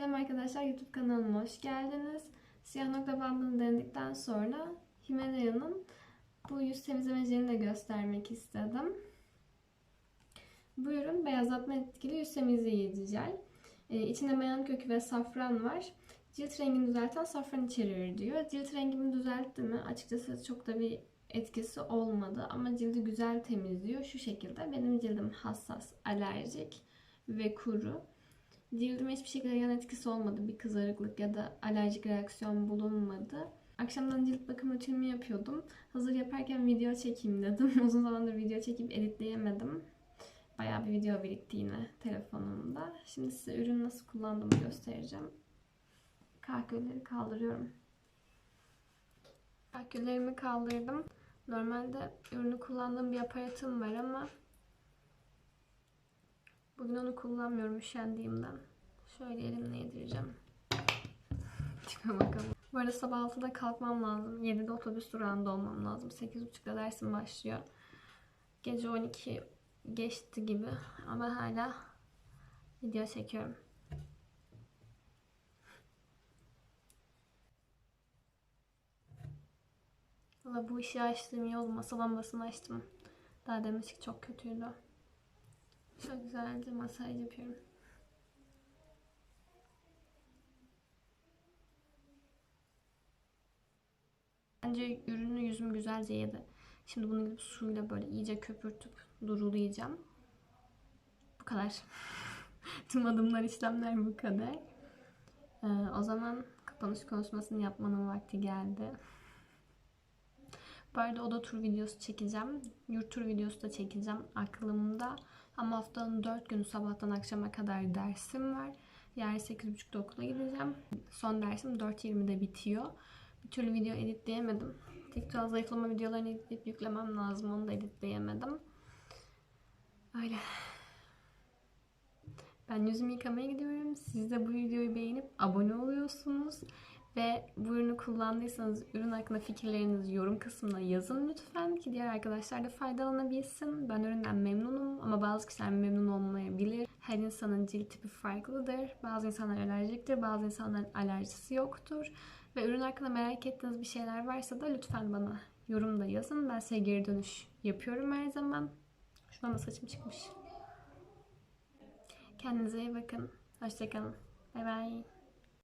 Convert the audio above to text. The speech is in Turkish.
Selam arkadaşlar YouTube kanalıma hoş geldiniz. Siyah nokta bandını denedikten sonra Himalaya'nın bu yüz temizleme jelini de göstermek istedim. Bu ürün beyazlatma etkili yüz temizleyici jel. Ee, içinde mayan kökü ve safran var. Cilt rengini düzelten safran içeriyor diyor. Cilt rengimi düzeltti mi? Açıkçası çok da bir etkisi olmadı ama cildi güzel temizliyor. Şu şekilde benim cildim hassas, alerjik ve kuru. Cildime hiçbir şekilde yan etkisi olmadı. Bir kızarıklık ya da alerjik reaksiyon bulunmadı. Akşamdan cilt bakım rutinimi yapıyordum. Hazır yaparken video çekeyim dedim. Uzun zamandır video çekip editleyemedim. Bayağı bir video birikti yine telefonumda. Şimdi size ürünü nasıl kullandığımı göstereceğim. Kahkülleri kaldırıyorum. Kahküllerimi kaldırdım. Normalde ürünü kullandığım bir aparatım var ama Bugün onu kullanmıyorum üşendiğimden. Şöyle elimle yedireceğim. Tipe bakalım. Bu arada sabah 6'da kalkmam lazım. 7'de otobüs durağında olmam lazım. 8.30'da dersim başlıyor. Gece 12 geçti gibi ama hala video çekiyorum. Valla bu işi açtığım iyi oldu. Masa lambasını açtım. Daha demiştik çok kötüydü. Çok güzelce masaj yapıyorum. Bence ürünü yüzüm güzelce yedi. Şimdi bunu gidip suyla böyle iyice köpürtüp durulayacağım. Bu kadar. Tüm adımlar, işlemler bu kadar. Ee, o zaman kapanış konuşmasını yapmanın vakti geldi. Bu arada oda tur videosu çekeceğim. Yurt tur videosu da çekeceğim aklımda. Ama haftanın 4 günü sabahtan akşama kadar dersim var. Yarın 8.30'da okula gideceğim. Son dersim 4.20'de bitiyor. Bir türlü video editleyemedim. TikTok zayıflama videolarını editleyip yüklemem lazım. Onu da editleyemedim. Öyle. Ben yüzümü yıkamaya gidiyorum. Siz de bu videoyu beğenip abone oluyorsunuz. Ve bu ürünü kullandıysanız ürün hakkında fikirlerinizi yorum kısmına yazın lütfen ki diğer arkadaşlar da faydalanabilsin. Ben üründen memnunum ama bazı kişiler memnun olmayabilir. Her insanın cilt tipi farklıdır. Bazı insanlar alerjiktir, bazı insanların alerjisi yoktur. Ve ürün hakkında merak ettiğiniz bir şeyler varsa da lütfen bana yorumda yazın. Ben size geri dönüş yapıyorum her zaman. Şuradan da saçım çıkmış. Kendinize iyi bakın. Hoşçakalın. Bay bay.